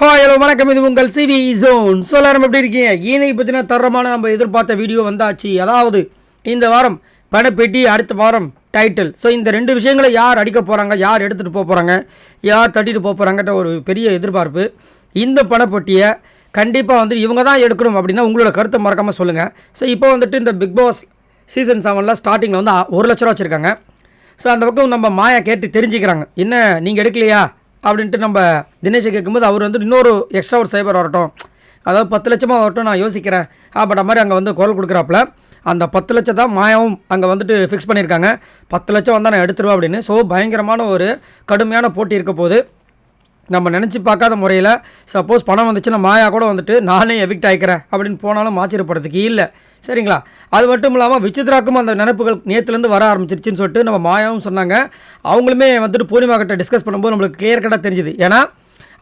Hi hello வணக்கம். இது உங்கள் சிவி ஜோன் சொல்லாரம் எப்படி இருக்கீங்க? ஈனை பற்றின தரமான நம்ம எதிர்பார்த்த வீடியோ வந்தாச்சு. அதாவது இந்த வாரம் பணப்பெட்டி அடுத்த வாரம் டைட்டில் ஸோ இந்த ரெண்டு விஷயங்களை யார் அடிக்க போகிறாங்க யார் எடுத்துகிட்டு போக போகிறாங்க யார் தட்டிட்டு போக போகிறாங்கன்ற ஒரு பெரிய எதிர்பார்ப்பு. இந்த பணப்பெட்டியை கண்டிப்பாக வந்து இவங்க தான் எடுக்கணும் அப்படின்னா உங்களோட கருத்தை மறக்காமல் சொல்லுங்கள் ஸோ இப்போ வந்துட்டு இந்த பிக் பாஸ் சீசன் செவனில் ஸ்டார்டிங்கில் வந்து ஒரு லட்ச ரூபா வச்சுருக்காங்க. ஸோ அந்த பக்கம் நம்ம மாயா கேட்டு தெரிஞ்சுக்கிறாங்க. என்ன நீங்கள் எடுக்கலையா? அப்படின்ட்டு நம்ம தினேஷை கேட்கும்போது அவர் வந்து இன்னொரு எக்ஸ்ட்ரா ஒரு சைபர் வரட்டும். அதாவது பத்து லட்சமாக வரட்டும் நான் யோசிக்கிறேன். அப்படின்ற மாதிரி அங்கே வந்து குரல் கொடுக்குறாப்புல. அந்த பத்து லட்சம் தான் மாயாவும் அங்கே வந்துட்டு ஃபிக்ஸ் பண்ணியிருக்காங்க. பத்து லட்சம் வந்தால் நான் எடுத்துருவேன் அப்படின்னு. ஸோ பயங்கரமான ஒரு கடுமையான போட்டி இருக்க போது நம்ம நினச்சி பார்க்காத முறையில் சப்போஸ் பணம் வந்துச்சுன்னா மாயா கூட வந்துட்டு நானே எவிக்ட் ஆகிக்கிறேன் அப்படின்னு போனாலும் ஆச்சரியப்படுறதுக்கு இல்லை. சரிங்களா? அது மட்டும் இல்லாமல் விசித்ராக்கும் அந்த நினைப்புகள் நேற்றுலேருந்து வர ஆரம்பிச்சிருச்சுன்னு சொல்லிட்டு நம்ம மாயாவும் சொன்னாங்க. அவங்களுமே வந்துட்டு பூர்ணிமா கிட்ட டிஸ்கஸ் பண்ணும்போது நம்மளுக்கு கிளியர் கட்டாக தெரிஞ்சுது. ஏன்னா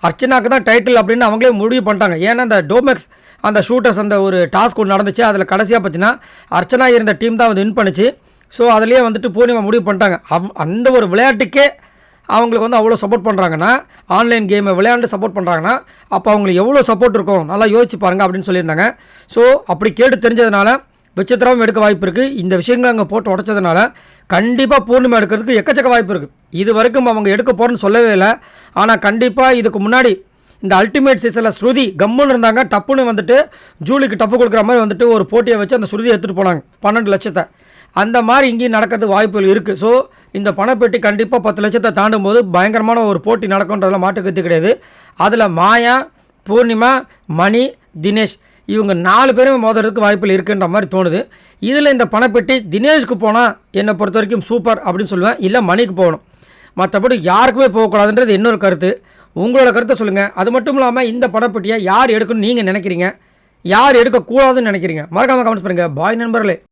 அர்ச்சனாக்கு தான் டைட்டில் அப்படின்னு அவங்களே முடிவு பண்ணிட்டாங்க. ஏன்னா அந்த டோமெக்ஸ் அந்த ஷூட்டர்ஸ் அந்த ஒரு டாஸ்க் ஒன்று நடந்துச்சு. அதில் கடைசியாக பார்த்தீங்கன்னா அர்ச்சனா இருந்த டீம் தான் வந்து வின் பண்ணுச்சு. ஸோ அதுலேயே வந்துட்டு பூர்ணிமா முடிவு பண்ணிட்டாங்க. அவ் அந்த ஒரு விளையாட்டுக்கே அவங்களுக்கு வந்து அவ்வளோ சப்போர்ட் பண்ணுறாங்கன்னா ஆன்லைன் கேமை விளையாண்டு சப்போர்ட் பண்ணுறாங்கன்னா அப்போ அவங்களுக்கு எவ்வளோ சப்போர்ட் இருக்கும் நல்லா யோசிச்சு பாருங்கள் அப்படின்னு சொல்லியிருந்தாங்க. ஸோ அப்படி கேட்டு தெரிஞ்சதுனால விசித்திரமும் எடுக்க வாய்ப்பு இருக்குது இந்த விஷயங்களை அங்கே போட்டு உடச்சதுனால கண்டிப்பாக பூர்ணிமா எடுக்கிறதுக்கு எக்கச்சக்க வாய்ப்பு இருக்குது இது வரைக்கும் அவங்க எடுக்க போகிறேன்னு சொல்லவே இல்லை. ஆனால் கண்டிப்பாக இதுக்கு முன்னாடி இந்த அல்டிமேட் சீசனில் ஸ்ருதி கம்முன்னு இருந்தாங்க. டப்புன்னு வந்துட்டு ஜூலிக்கு டப்பு கொடுக்குற மாதிரி வந்துட்டு ஒரு போட்டியை வச்சு அந்த ஸ்ருதியை எடுத்துகிட்டு போனாங்க. பன்னெண்டு லட்சத்தை. அந்த மாதிரி இங்கேயும் நடக்கிறது வாய்ப்புகள் இருக்குது ஸோ இந்த பணப்பெட்டி கண்டிப்பாக பத்து லட்சத்தை தாண்டும் போது பயங்கரமான ஒரு போட்டி நடக்கும்ன்றதுல மாட்டுக்கருத்து கிடையாது. அதில் மாயா பூர்ணிமா மணி தினேஷ் இவங்க நாலு பேரும் மோதுறதுக்கு வாய்ப்புகள் இருக்குன்ற மாதிரி தோணுது. இதில் இந்த பணப்பெட்டி தினேஷ்க்கு போனால் என்னை பொறுத்த வரைக்கும் சூப்பர் அப்படின்னு சொல்லுவேன். இல்லை மணிக்கு போகணும். மற்றபடி யாருக்குமே போகக்கூடாதுன்றது இன்னொரு கருத்து. உங்களோட கருத்தை சொல்லுங்கள் அது மட்டும் இல்லாமல் இந்த பணப்பெட்டியை யார் எடுக்கணும்னு நீங்கள் நினைக்கிறீங்க? யார் எடுக்கக்கூடாதுன்னு நினைக்கிறீங்க? மறக்காமல் கமெண்ட்ஸ் பண்ணுங்கள் பாய் நண்பர்களே.